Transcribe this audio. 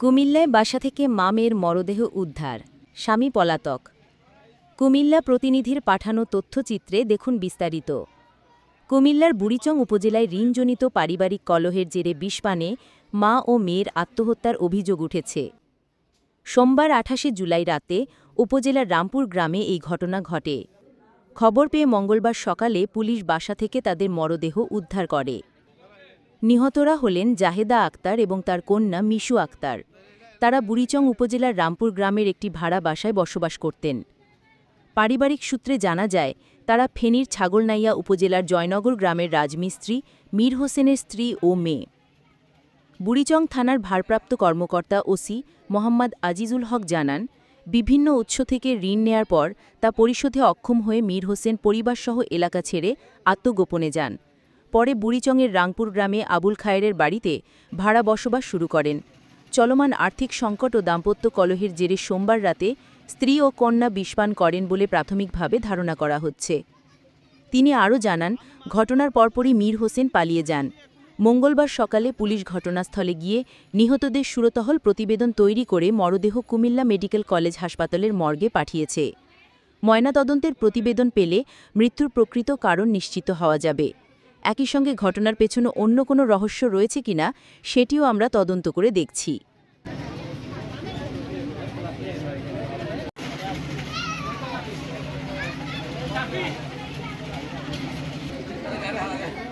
কুমিল্লায় বাসা থেকে মামের মরদেহ উদ্ধার। স্বামী পলাতক। কুমিল্লা প্রতিনিধির পাঠানো তথ্যচিত্রে দেখুন বিস্তারিত। কুমিল্লার বুড়িচং উপজেলায় ঋণজনিত পারিবারিক কলহের জেরে বিষপানে মা ও মেয়ের আত্মহত্যার অভিযোগ উঠেছে। সোমবার আঠাশে জুলাই রাতে উপজেলার রামপুর গ্রামে এই ঘটনা ঘটে। খবর পেয়ে মঙ্গলবার সকালে পুলিশ বাসা থেকে তাদের মরদেহ উদ্ধার করে। নিহতরা হলেন জাহেদা আক্তার এবং তার কন্যা মিশু আক্তার। তারা বুড়িচং উপজেলার রামপুর গ্রামের একটি ভাড়া বাসায় বসবাস করতেন। পারিবারিক সূত্রে জানা যায়, তারা ফেনীর ছাগলনাইয়া উপজেলার জয়নগর গ্রামের রাজমিস্ত্রি, মীর হোসেনের স্ত্রী ও মেয়ে। বুড়িচং থানার ভারপ্রাপ্ত কর্মকর্তা ওসি মোহাম্মদ আজিজুল হক জানান, বিভিন্ন উৎস থেকে ঋণ নেয়ার পর তা পরিশোধে অক্ষম হয়ে মীর হোসেন পরিবারসহ এলাকা ছেড়ে আত্মগোপনে যান। পরে বুড়িচংয়ের রাংপুর গ্রামে আবুল খায়েরের বাড়িতে ভাড়া বসবাস শুরু করেন। চলমান আর্থিক সংকট ও দাম্পত্য কলহের জেরে সোমবার রাতে স্ত্রী ও কন্যা বিষপান করেন বলে প্রাথমিকভাবে ধারণা করা হচ্ছে। তিনি আরও জানান, ঘটনার পরপরই মীর হোসেন পালিয়ে যান। মঙ্গলবার সকালে পুলিশ ঘটনাস্থলে গিয়ে নিহতদের সুরতহল প্রতিবেদন তৈরি করে মরদেহ কুমিল্লা মেডিকেল কলেজ হাসপাতালের মর্গে পাঠিয়েছে। ময়নাতদন্তের প্রতিবেদন পেলে মৃত্যুর প্রকৃত কারণ নিশ্চিত হওয়া যাবে। একই সঙ্গে ঘটনার পেছনে অন্য কোনো রহস্য রয়েছে কিনা, সেটিও আমরা তদন্ত করে দেখছি। Thank you.